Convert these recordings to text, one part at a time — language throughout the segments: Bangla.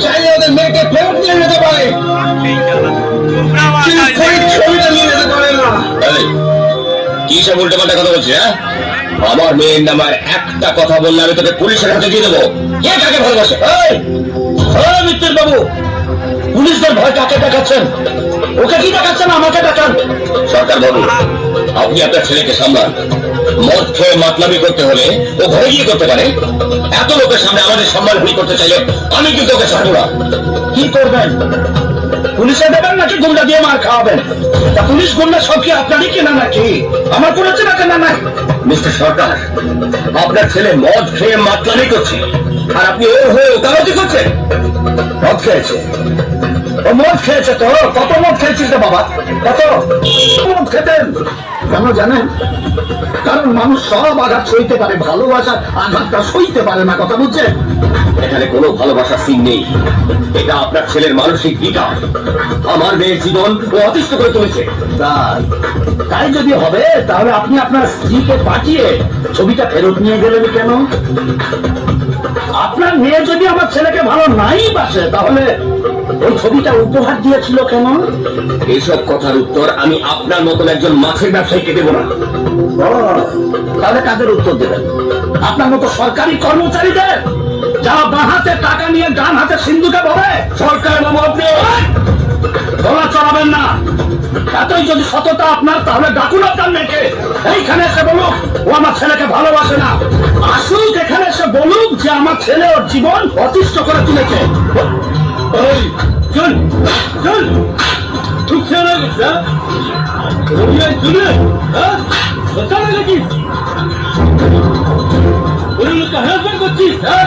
চাইলে ওদের মেয়েকে ফেরত নিয়ে যেতে পারে। হ্যাঁ? একটা কথা বললে আমি তোকে পুলিশের হাতে দিয়ে দেবো। কে কাকে ভালোবাসে? মিত্র বাবু পুলিশদের ভয় কাকে দেখাচ্ছেন? ওকে কি দেখাচ্ছেন? আমাকে দেখান। সরকার বাবু, আপনি আপনার ছেলেকে সামলান। মদ খেয়ে মাতলামি করতে হলে ও ঘরে গিয়ে করতে পারে। এত লোকের সামনে আমাদের সম্মান ভুল করতে চাইলে আমি কিন্তু ওকে ছাড়বো না। কি করবেন? পুলিশে দেবেন নাকি গুন্ডা দিয়ে মার খাওয়াবেন? তা পুলিশ গুন্ডা সব কি আপনারই কেনা নাকি? আমার কোনো চেনা কেনা নাই। মিস্টার সরকার, আপনার ছেলে মদ খেয়ে মাতলামি করছে। আর আপনি ওর হয়ে ওকালতি করছেন? মদ খেয়েছে। মদ খেয়েছে তো? কত মদ খেয়েছিস রে বাবা? কত? মদ খেতেন কেন জানেন? কারণ মানুষ সব আঘাত সইতে পারে ভালোবাসার আঘাতটা সইতে পারে না কথা বুঝছেন? এখানে কোনো ভালোবাসার সিন নেই। এটা আপনার ছেলের মানসিক বিকাশ। আমার মেয়ের জীবন ও অতিষ্ঠ করে তুলেছে। তাই। তাই যদি হবে তাহলে আপনি আপনার স্ত্রীকে পাঠিয়ে ছবিটা ফেরত নিয়ে গেলেন কেন? আপনার মেয়ে যদি আমার ছেলেকে ভালো নাই বাসে তাহলে ওই ছবিটা উপহার দিয়েছিল কেন? এইসব কথার উত্তর আমি আপনার মতন একজন মাছের ব্যবসায়ীকে দেবো না। তাহলে কাদের উত্তর দেবেন? আপনার মতো সরকারি কর্মচারীদের যা বাঁ হাতে টাকা নিয়ে ডান হাতে সিন্ধুকে ভরে সরকার বাবু আপনি চড়াবেন না। এতই যদি সততা আপনার, তাহলে ডাকুন আপনার মেয়েকে। এইখানে এসে বলুক, ও আমার ছেলেকে ভালোবাসে না। আসুক, এখানে এসে বলুক যে আমার ছেলে ওর জীবন অতিষ্ঠ করে তুলেছে। চল চল। না হ্যাঁ? হ্যাঁ? করছিস হ্যাঁ?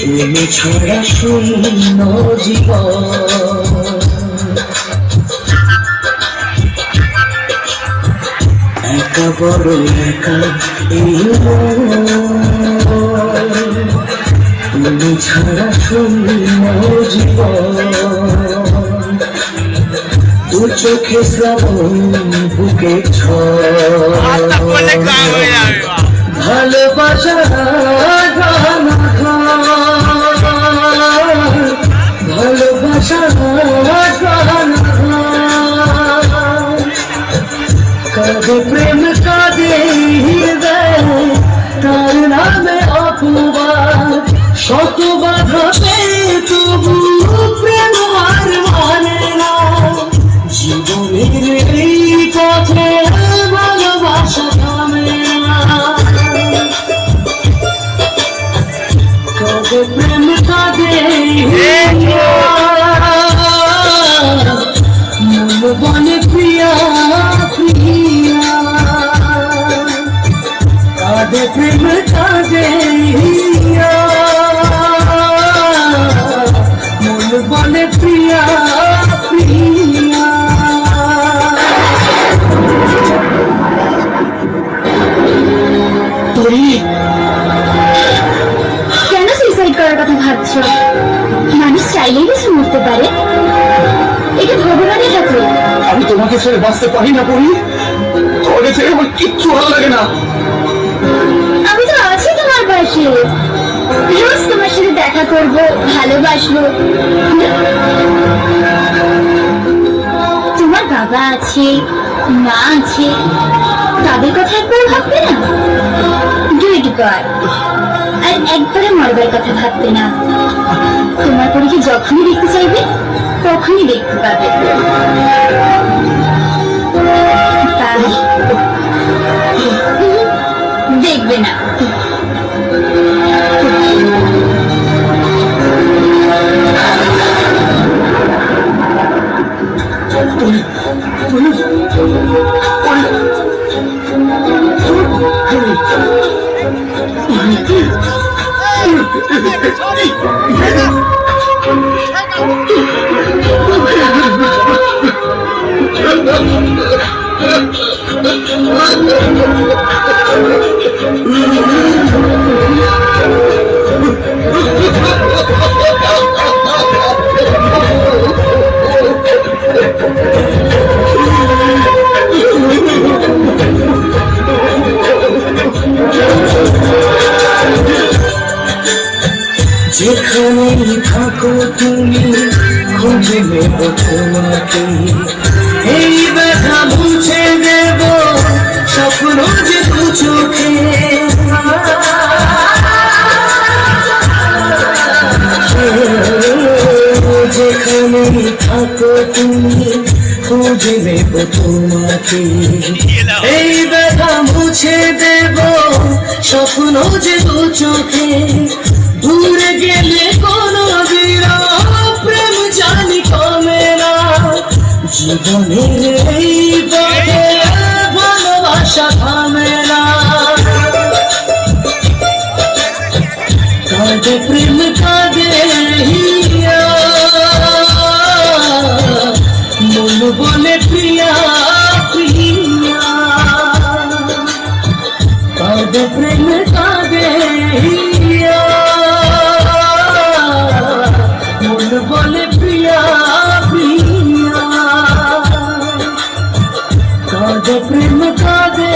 তুমি ছড়া শূন্য জীবন একা বড় একা এই। তুমি ছাড়া শূন্য জীবন দু চোখে শ্রাবণ বুকে ছড় প্রেম কাঁদে তার নামে অপবাদ শত বাধাতে তোমাকে ছেড়ে বাঁচতে পারি না পড়ি তোমাকে ছেড়ে আমার কিচ্ছু ভালো লাগে না। আমি তো আছি তোমার পাশে। রোজ তোমার সাথে দেখা করব, ভালোবাসবো। তোমার বাবা আছে, মা আছে, তাদের কথা একবার ভাববে না? গড আর। একবারে মরবার কথা ভাববে না। তোমার পরীকে যখনই দেখতে চাইবে, তখনই দেখতে পাবে। দেখবে না। যেখানেই 차가운물도 뿌. থাকো তুমি খুঁজে নেব তোমাকে এই ব্যথা মুছে দেব, স্বপ্ন যে চোখে যেখানেই থাকো তুমি খুঁজে নেব তোমাকে এই ব্যথা মুছে দেব স্বপ্ন যে চোখে। দূরে গেলে কোনো বিরহ প্রেম জানি কমে না। জীবনের এই পথে ভালোবাসা থামে না। কাঁদে প্রেম, কাঁদে মন বলে প্রিয়া প্রিয়া। কাঁদে প্রেম কাঁদে প্রেম কাঁদে।